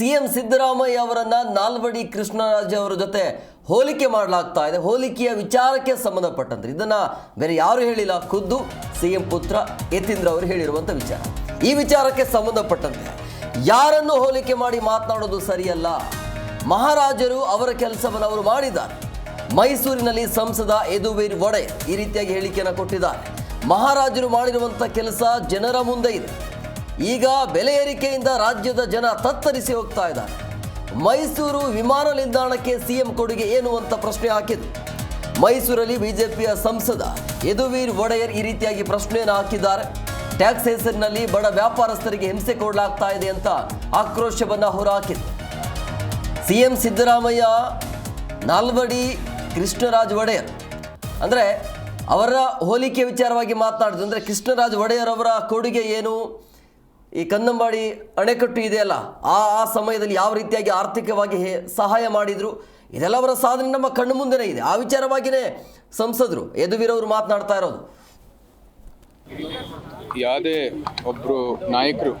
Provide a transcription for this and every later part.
CM Siddaramaiah ಅವರನ್ನ ನಾಲ್ವಡಿ ಕೃಷ್ಣರಾಜ ಅವರ ಜೊತೆ ಹೋಲಿಕೆ ಮಾಡಲಾಗ್ತಾ ಇದೆ. ಹೋಲಿಕೆಯ ವಿಚಾರಕ್ಕೆ ಸಂಬಂಧಪಟ್ಟಂತೆ. ಇದನ್ನ ಬೇರೆ ಯಾರು ಹೇಳಿಲ್ಲ. ಖುದ್ದು ಸಿಎಂ ಪುತ್ರ ಯತೀಂದ್ರ ಅವರು ಹೇಳಿರುವಂತ ವಿಚಾರ. ಈ ವಿಚಾರಕ್ಕೆ ಸಂಬಂಧಪಟ್ಟಂತೆ ಯಾರನ್ನು ಹೋಲಿಕೆ ಮಾಡಿ ಮಾತನಾಡೋದು ಸರಿಯಲ್ಲ? ಮಹಾರಾಜರು ಅವರ ಕೆಲಸವನ್ನು ಅವರು ಮಾಡಿದ್ದಾರೆ. ಮೈಸೂರಿನಲ್ಲಿ ಸಂಸದ ಯದುವೀರ್ ಒಡೆ ಈ ರೀತಿಯಾಗಿ ಹೇಳಿಕೆಯನ್ನು ಕೊಟ್ಟಿದ್ದಾರೆ. ಮಹಾರಾಜರು ಮಾಡಿರುವಂಥ ಕೆಲಸ ಜನರ ಮುಂದೆ ಇದೆ. ಈಗ ಬೆಲೆ ಏರಿಕೆಯಿಂದ ರಾಜ್ಯದ ಜನ ತತ್ತರಿಸಿ ಹೋಗ್ತಾ ಇದ್ದಾರೆ. ಮೈಸೂರು ವಿಮಾನ ನಿಲ್ದಾಣಕ್ಕೆ ಸಿಎಂ ಕೊಡುಗೆ ಏನು ಅಂತ ಪ್ರಶ್ನೆ ಹಾಕಿದ್ರು ಮೈಸೂರಲ್ಲಿ ಬಿಜೆಪಿಯ ಸಂಸದ ಯದುವೀರ್ ಒಡೆಯರ್ ಈ ರೀತಿಯಾಗಿ ಪ್ರಶ್ನೆಯನ್ನು ಹಾಕಿದ್ದಾರೆ. ಟ್ಯಾಕ್ಸ್ ಹೆಸರಿನಲ್ಲಿ ಬಡ ವ್ಯಾಪಾರಸ್ಥರಿಗೆ ಹಿಂಸೆ ಕೊಡಲಾಗ್ತಾ ಇದೆ ಅಂತ ಆಕ್ರೋಶವನ್ನು ಹೊರಹಾಕಿದ್ರು ಸಿಎಂ ಸಿದ್ದರಾಮಯ್ಯ ನಾಲ್ವಡಿ ಕೃಷ್ಣರಾಜ್ ಒಡೆಯರ್. ಅಂದರೆ ಅವರ ಹೋಲಿಕೆ ವಿಚಾರವಾಗಿ ಮಾತನಾಡಿದ್ರು ಅಂದರೆ ಕೃಷ್ಣರಾಜ್ ಒಡೆಯರ್ ಅವರ ಕೊಡುಗೆ ಏನು? ಈ ಕನ್ನಂಬಾಡಿ ಅಣೆಕಟ್ಟು ಇದೆಯಲ್ಲ, ಆ ಆ ಸಮಯದಲ್ಲಿ ಯಾವ ರೀತಿಯಾಗಿ ಆರ್ಥಿಕವಾಗಿ ಸಹಾಯ ಮಾಡಿದರು? ಇದೆಲ್ಲ ಅವರ ಸಾಧನೆ ನಮ್ಮ ಕಣ್ಣು ಮುಂದೆನೇ ಇದೆ. ಆ ವಿಚಾರವಾಗಿಯೇ ಸಂಸದರು, ಯದುವೀರವರು ಮಾತನಾಡ್ತಾ ಇರೋದು. ಯಾವುದೇ ಒಬ್ಬರು ನಾಯಕರು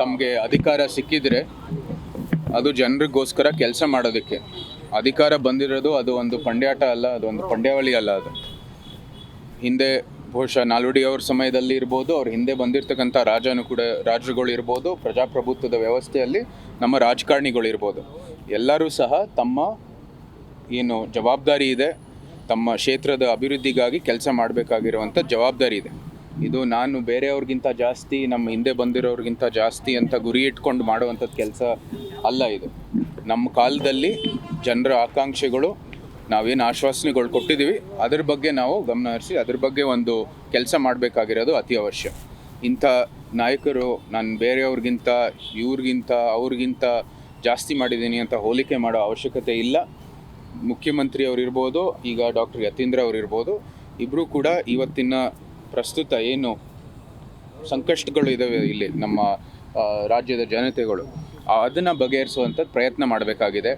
ತಮಗೆ ಅಧಿಕಾರ ಸಿಕ್ಕಿದರೆ ಅದು ಜನರಿಗೋಸ್ಕರ ಕೆಲಸ ಮಾಡೋದಕ್ಕೆ. ಅಧಿಕಾರ ಬಂದಿರೋದು ಅದು ಒಂದು ಪಂಡ್ಯಾಟ ಅಲ್ಲ, ಅದು ಒಂದು ಪಂಡ್ಯಾವಳಿ ಅಲ್ಲ ಅದು. ಹಿಂದೆ ಬಹುಶಃ ನಾಲ್ವಡಿ ಅವ್ರ ಸಮಯದಲ್ಲಿ ಇರ್ಬೋದು, ಅವ್ರ ಹಿಂದೆ ಬಂದಿರತಕ್ಕಂಥ ರಾಜನು ಕೂಡ ರಾಜರುಗಳು ಇರ್ಬೋದು, ಪ್ರಜಾಪ್ರಭುತ್ವದ ವ್ಯವಸ್ಥೆಯಲ್ಲಿ ನಮ್ಮ ರಾಜಕಾರಣಿಗಳು ಇರ್ಬೋದು. ಎಲ್ಲರೂ ಸಹ ತಮ್ಮ ಏನು ಜವಾಬ್ದಾರಿ ಇದೆ, ತಮ್ಮ ಕ್ಷೇತ್ರದ ಅಭಿವೃದ್ಧಿಗಾಗಿ ಕೆಲಸ ಮಾಡಬೇಕಾಗಿರುವಂಥ ಜವಾಬ್ದಾರಿ ಇದೆ. ಇದು ನಾನು ಬೇರೆಯವ್ರಿಗಿಂತ ಜಾಸ್ತಿ, ನಮ್ಮ ಹಿಂದೆ ಬಂದಿರೋರಿಗಿಂತ ಜಾಸ್ತಿ ಅಂತ ಗುರಿ ಇಟ್ಕೊಂಡು ಮಾಡುವಂಥದ್ದು ಕೆಲಸ ಅಲ್ಲ ಇದು. ನಮ್ಮ ಕಾಲದಲ್ಲಿ ಜನರ ಆಕಾಂಕ್ಷೆಗಳು ನಾವೇನು ಆಶ್ವಾಸನೆಗಳು ಕೊಟ್ಟಿದ್ದೀವಿ, ಅದ್ರ ಬಗ್ಗೆ ನಾವು ಗಮನ ಹರಿಸಿ, ಅದ್ರ ಬಗ್ಗೆ ಒಂದು ಕೆಲಸ ಮಾಡಬೇಕಾಗಿರೋದು ಅತಿ ಅವಶ್ಯ. ಇಂಥ ನಾಯಕರು ನಾನು ಬೇರೆಯವ್ರಿಗಿಂತ, ಇವ್ರಿಗಿಂತ, ಅವ್ರಿಗಿಂತ ಜಾಸ್ತಿ ಮಾಡಿದ್ದೀನಿ ಅಂತ ಹೋಲಿಕೆ ಮಾಡೋ ಅವಶ್ಯಕತೆ ಇಲ್ಲ. ಮುಖ್ಯಮಂತ್ರಿ ಅವರಿರ್ಬೋದು ಈಗ ಡಾಕ್ಟರ್ ಯತೀಂದ್ರ ಅವರಿರ್ಬೋದು ಇಬ್ಬರೂ ಕೂಡ ಇವತ್ತಿನ ಪ್ರಸ್ತುತ ಏನು ಸಂಕಷ್ಟಗಳು ಇದ್ದಾವೆ ಇಲ್ಲಿ ನಮ್ಮ ರಾಜ್ಯದ ಜನತೆಗಳು, ಅದನ್ನು ಬಗೆಹರಿಸುವಂಥದ್ದು ಪ್ರಯತ್ನ ಮಾಡಬೇಕಾಗಿದೆ.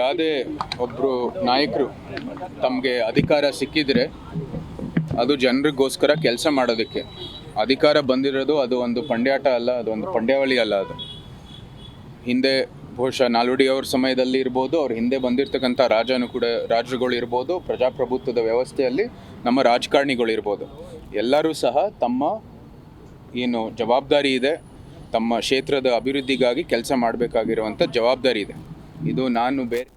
ಯಾವುದೇ ಒಬ್ಬರು ನಾಯಕರು ತಮಗೆ ಅಧಿಕಾರ ಸಿಕ್ಕಿದರೆ ಅದು ಜನರಿಗೋಸ್ಕರ ಕೆಲಸ ಮಾಡೋದಕ್ಕೆ. ಅಧಿಕಾರ ಬಂದಿರೋದು ಅದು ಒಂದು ಪಂಡ್ಯಾಟ ಅಲ್ಲ, ಅದು ಒಂದು ಪಂಡ್ಯಾವಳಿ ಅಲ್ಲ ಅದು. ಹಿಂದೆ ಬಹುಶಃ ನಾಲ್ವಡಿ ಅವ್ರ ಸಮಯದಲ್ಲಿ ಇರ್ಬೋದು, ಅವ್ರ ಹಿಂದೆ ಬಂದಿರತಕ್ಕಂಥ ರಾಜನು ಕೂಡ ರಾಜರುಗಳು ಇರ್ಬೋದು, ಪ್ರಜಾಪ್ರಭುತ್ವದ ವ್ಯವಸ್ಥೆಯಲ್ಲಿ ನಮ್ಮ ರಾಜಕಾರಣಿಗಳು ಇರ್ಬೋದು. ಎಲ್ಲರೂ ಸಹ ತಮ್ಮ ಏನು ಜವಾಬ್ದಾರಿ ಇದೆ, ತಮ್ಮ ಕ್ಷೇತ್ರದ ಅಭಿವೃದ್ಧಿಗಾಗಿ ಕೆಲಸ ಮಾಡಬೇಕಾಗಿರುವಂಥ ಜವಾಬ್ದಾರಿ ಇದೆ. ಇದು ನಾನು ಬೇರೆ